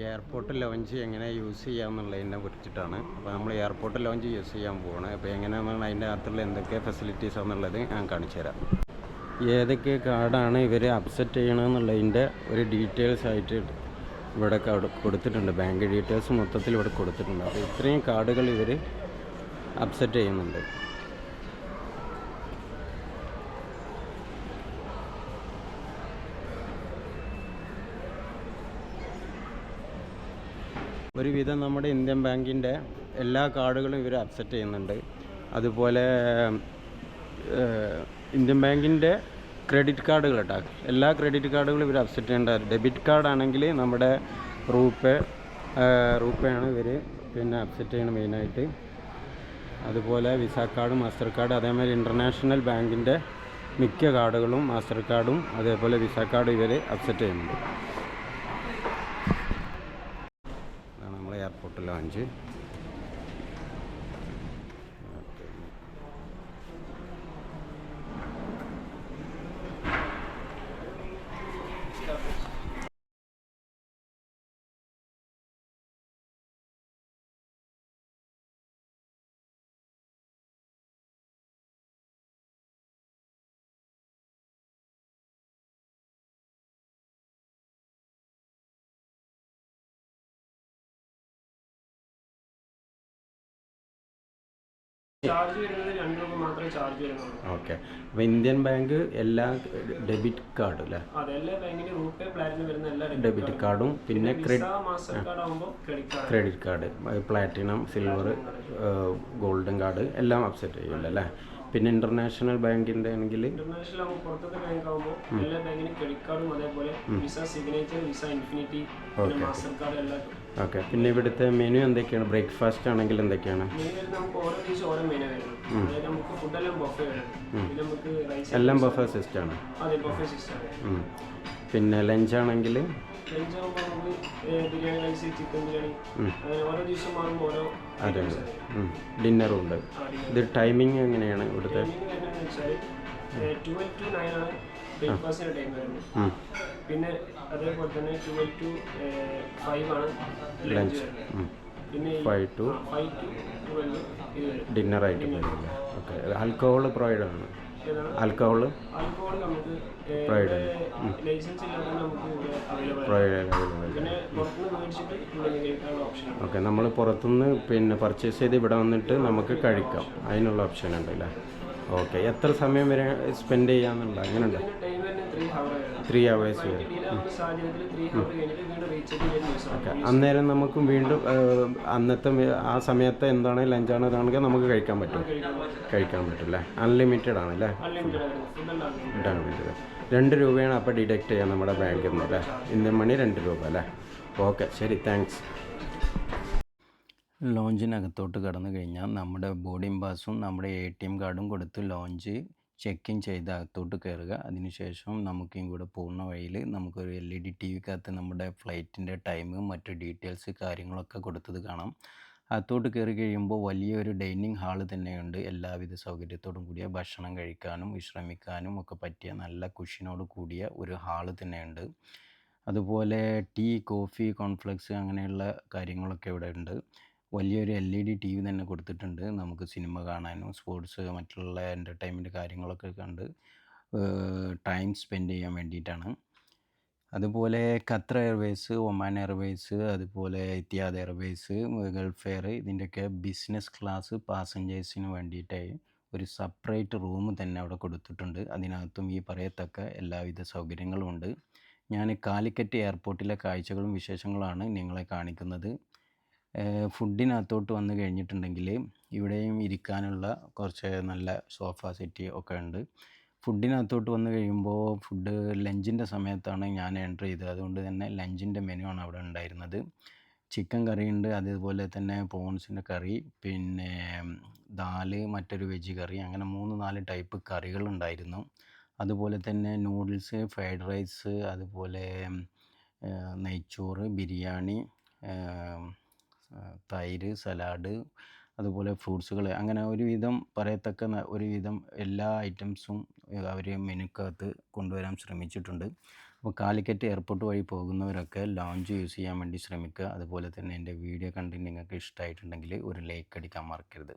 Airport lounge എങ്ങനെ use ചെയ്യാമെന്നുള്ളതിനെ കുറിച്ചിട്ടാണ്. അപ്പോൾ നമ്മൾ എയർപോർട്ട് ലോഞ്ച് യൂസ് ചെയ്യാൻ പോവാണ്. അപ്പോൾ എങ്ങനെയാണെന്നാണ് അതിന്റെ അകത്തുള്ള എന്തൊക്കെ ഫെസിലിറ്റീസ് എന്നുള്ളത് ഞാൻ കാണിച്ചു തരാം. ഏതൊക്കെ കാർഡാണ് ഇവർ അപ്സെറ്റ് ചെയ്യണമെന്നുള്ളതിന്റെ ഒരു ഡീറ്റെയിൽസ് ആയിട്ട് ഇവിടെ കൊടുത്തിട്ടുണ്ട്. ബാങ്ക് ഡീറ്റെയിൽസ് മൊത്തത്തിൽ ഇവിടെ കൊടുത്തിട്ടുണ്ട്. അപ്പോൾ ഇത്രയും കാർഡുകൾ ഇവർ അപ്സെറ്റ് ചെയ്യുന്നുണ്ട്. ഒരുവിധം നമ്മുടെ ഇന്ത്യൻ ബാങ്കിന്റെ എല്ലാ കാർഡുകളും ഇവർ അക്സെപ്റ്റ് ചെയ്യുന്നുണ്ട്. അതുപോലെ ഇന്ത്യൻ ബാങ്കിന്റെ ക്രെഡിറ്റ് കാർഡുകൾ കേട്ടോ. എല്ലാ ക്രെഡിറ്റ് കാർഡുകളും ഇവർ അക്സെപ്റ്റ് ചെയ്യേണ്ട ഡെബിറ്റ് കാർഡ് ആണെങ്കിൽ നമ്മുടെ റൂപേ റൂപേ ആണ് ഇവർ പിന്നെ അക്സെപ്റ്റ് ചെയ്യണം മെയിനായിട്ട്. അതുപോലെ വിസ കാർഡ് മാസ്റ്റർ കാർഡ് അതേമാതിരി ഇന്റർനാഷണൽ ബാങ്കിന്റെ മിക്ക കാർഡുകളും മാസ്റ്റർ കാർഡും അതേപോലെ വിസ കാർഡും ഇവർ അക്സെപ്റ്റ് ചെയ്യുന്നുണ്ട്. നമ്മൾ ഓക്കെ. അപ്പോൾ ഇന്ത്യൻ ബാങ്ക് എല്ലാ ഡെബിറ്റ് കാർഡും അല്ലേ? ഡെബിറ്റ് കാർഡും. പിന്നെ credit card. Platinum silver golden card എല്ലാം അപ്സെറ്റ് ചെയ്യുമല്ലോ അല്ലേ? പിന്നെ ഇന്റർനാഷണൽ ബാങ്കിന്റെ ആണെങ്കിൽ ഇന്റർനാഷണൽ ആകുമ്പോൾ പുറത്തത്തെ ബാങ്ക് ആകുമ്പോൾ എല്ലാ ബാങ്കിനും ക്രെഡിറ്റ് കാർഡും അതേപോലെ visa signature visa infinity master card എല്ലാം ഓക്കെ പിന്നെ ഇവിടുത്തെ മെനു എന്തൊക്കെയാണ്? ബ്രേക്ക്ഫാസ്റ്റ് ആണെങ്കിൽ എന്തൊക്കെയാണ്? എല്ലാം ബഫേ സിസ്റ്റം ആണ്. പിന്നെ ലഞ്ച് ആണെങ്കിൽ ബിരിയാണി റൈസ് ചിക്കൻ ബിരിയാണി ഓരോ ദിവസം മാറുമ്പോൾ ഓരോ അതെ ഡിന്നറും ഉണ്ട്. ഇത് ടൈമിംഗ് എങ്ങനെയാണ് ഇവിടുത്തെ? ടൈമിംഗ് വെച്ചാൽ ട്വൽവ് ടു നയൻ ആണ് ബ്രേക്ക്ഫാസ്റ്റിന്റെ ടൈം വരുന്നത്. പിന്നെ അതേപോലെ തന്നെ ട്വൽവ് ടു ഫൈവ് ആണ് ലഞ്ച് പിന്നെ five to five to twelve വരും. ഡിന്നറായിട്ട് ഓക്കെ ആൽക്കഹോൾ പ്രൊവൈഡ് ആണ്. ഇവിടെ കഴിക്കാനുള്ള ഓപ്ഷൻ ഓക്കെ നമ്മൾ പുറത്തുനിന്ന് പിന്നെ പർച്ചേസ് ചെയ്ത് ഇവിടെ വന്നിട്ട് നമുക്ക് കഴിക്കാം. അതിനുള്ള ഓപ്ഷൻ ഉണ്ട് അല്ലേ ഓക്കെ എത്ര സമയം വരെ സ്പെൻഡ് ചെയ്യാമെന്നുള്ള അങ്ങനെയുണ്ട്? ത്രീ അവേഴ്സ് ആവും അന്നേരം നമുക്ക് വീണ്ടും അന്നത്തെ ആ സമയത്ത് എന്താണ് ലഞ്ചാണ് ഇതാണെങ്കിൽ നമുക്ക് കഴിക്കാൻ പറ്റും. കഴിക്കാൻ പറ്റും. അല്ലേ? അൺലിമിറ്റഡ് ആണ് അല്ലേ? അൺലിമിറ്റഡ് രണ്ട് രൂപയാണ് അപ്പോൾ ഡിഡക്റ്റ് ചെയ്യുക നമ്മുടെ ബാങ്കിൽ നിന്ന് അല്ലേ? ഇന്ത്യൻ മണി രണ്ട് രൂപ അല്ലേ? ഓക്കെ ശരി. താങ്ക്സ് ലോഞ്ചിനകത്തോട്ട് കടന്നു കഴിഞ്ഞാൽ നമ്മുടെ ബോർഡിംഗ് പാസും നമ്മുടെ എ ടി എം കാർഡും കൊടുത്ത് ലോഞ്ച് ചെക്ക് ഇൻ ചെയ്ത് അകത്തോട്ട് കയറുക അതിനുശേഷം നമുക്കും കൂടെ പോകുന്ന വഴിയിൽ നമുക്കൊരു എൽ ഇ ഡി ടി വിക്കകത്ത് നമ്മുടെ ഫ്ലൈറ്റിന്റെ ടൈം മറ്റു ഡീറ്റെയിൽസ് കാര്യങ്ങളൊക്കെ കൊടുത്തത് കാണാം. അകത്തോട്ട് കയറി കഴിയുമ്പോൾ വലിയൊരു ഡൈനിങ് ഹാൾ തന്നെയുണ്ട്. എല്ലാവിധ സൗകര്യത്തോടും കൂടിയ ഭക്ഷണം കഴിക്കാനും വിശ്രമിക്കാനും ഒക്കെ പറ്റിയ നല്ല കുഷിനോട് കൂടിയ ഒരു ഹാൾ തന്നെയുണ്ട്. അതുപോലെ ടീ കോഫി കോൺഫ്ലെക്സ് അങ്ങനെയുള്ള കാര്യങ്ങളൊക്കെ ഇവിടെ ഉണ്ട്. വലിയൊരു L E D T V തന്നെ കൊടുത്തിട്ടുണ്ട്. നമുക്ക് സിനിമ കാണാനും സ്പോർട്സ് മറ്റുള്ള എന്റർടൈൻമെന്റ് കാര്യങ്ങളൊക്കെ കണ്ട് ടൈം സ്പെൻഡ് ചെയ്യാൻ വേണ്ടിയിട്ടാണ്. അതുപോലെ ഖത്തർ എയർവേസ് ഒമാൻ എയർവേസ് അതുപോലെ ഇത്യാദ് എയർവേസ് ഗൾഫ് എയർ ഇതിന്റെയൊക്കെ ബിസിനസ് ക്ലാസ് പാസഞ്ചേഴ്സിന് വേണ്ടിയിട്ടായി ഒരു സെപ്പറേറ്റ് റൂം തന്നെ അവിടെ കൊടുത്തിട്ടുണ്ട്. അതിനകത്തും ഈ പറയത്തക്ക എല്ലാവിധ സൗകര്യങ്ങളും ഉണ്ട്. ഞാൻ കാലിക്കറ്റ് എയർപോർട്ടിലെ കാഴ്ചകളും വിശേഷങ്ങളാണ് നിങ്ങളെ കാണിക്കുന്നത്. ഫുഡിനകത്തോട്ട് വന്നു കഴിഞ്ഞിട്ടുണ്ടെങ്കിൽ ഇവിടെയും ഇരിക്കാനുള്ള കുറച്ച് നല്ല സോഫ സെറ്റ് ഒക്കെ ഉണ്ട്. ഫുഡിനകത്തോട്ട് വന്നു കഴിയുമ്പോൾ ഫുഡ് ലഞ്ചിന്റെ സമയത്താണ് ഞാൻ എന്റർ ചെയ്തത്. അതുകൊണ്ട് തന്നെ ലഞ്ചിന്റെ മെനു ആണ് അവിടെ ഉണ്ടായിരുന്നത്. ചിക്കൻ കറി ഉണ്ട് അതേപോലെ തന്നെ പ്രോൺസിന്റെ കറി പിന്നെ ദാൽ മറ്റൊരു വെജ് കറി അങ്ങനെ മൂന്ന് നാല് ടൈപ്പ് കറികളുണ്ടായിരുന്നു അതുപോലെ തന്നെ നൂഡിൽസ് ഫ്രൈഡ് റൈസ് അതുപോലെ നെയ്ച്ചോറ് ബിരിയാണി തൈര് സലാഡ് അതുപോലെ ഫ്രൂട്ട്സുകൾ അങ്ങനെ ഒരുവിധം പറയത്തക്ക ഒരുവിധം എല്ലാ ഐറ്റംസും അവർ മെനുക്കകത്ത് കൊണ്ടുവരാൻ ശ്രമിച്ചിട്ടുണ്ട്. അപ്പോൾ കാലിക്കറ്റ് എയർപോർട്ട് വഴി പോകുന്നവരൊക്കെ ലോഞ്ച് യൂസ് ചെയ്യാൻ വേണ്ടി ശ്രമിക്കുക. അതുപോലെ തന്നെ എന്റെ വീഡിയോ കണ്ടിട്ട് നിങ്ങൾക്ക് ഇഷ്ടമായിട്ടുണ്ടെങ്കിൽ ഒരു ലൈക്ക് അടിക്കാൻ മറക്കരുത്.